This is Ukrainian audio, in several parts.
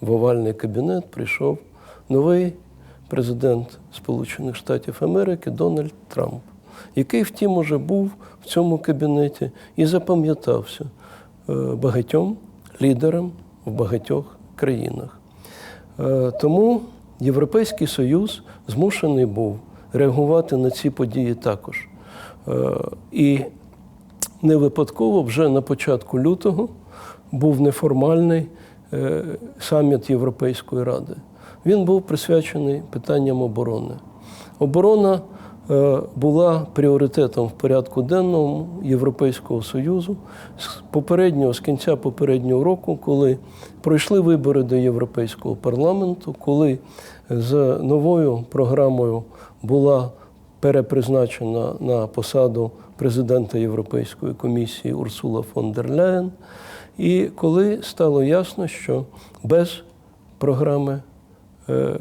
в овальний кабінет прийшов новий президент Сполучених Штатів Америки Дональд Трамп, який, втім, уже був в цьому кабінеті і запам'ятався е, багатьом лідерам в багатьох країнах. Е, Тому Європейський Союз змушений був реагувати на ці події також. Е, І не випадково вже на початку лютого був неформальний саміт Європейської ради. Він був присвячений питанням оборони. Оборона е, була пріоритетом в порядку денному Європейського Союзу з попереднього, з кінця попереднього року, коли пройшли вибори до Європейського парламенту, коли з новою програмою була перепризначена на посаду президента Європейської комісії Урсула фон дер Ляєн. І коли стало ясно, що без програми е,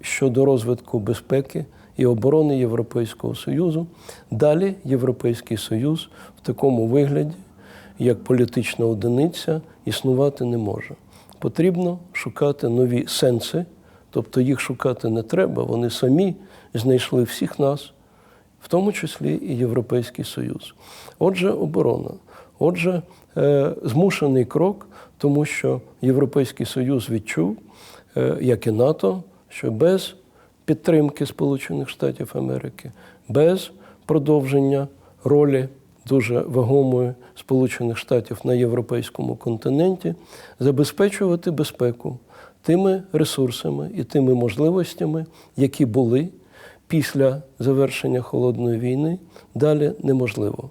щодо розвитку безпеки і оборони Європейського Союзу, далі Європейський Союз в такому вигляді, як політична одиниця, існувати не може. Потрібно шукати нові сенси, тобто їх шукати не треба, вони самі знайшли всіх нас, в тому числі і Європейський Союз. Отже, оборона. Отже, е, змушений крок, тому що Європейський Союз відчув, е, як і НАТО, що без підтримки Сполучених Штатів Америки, без продовження ролі дуже вагомої Сполучених Штатів на європейському континенті, забезпечувати безпеку тими ресурсами і тими можливостями, які були після завершення холодної війни, далі неможливо.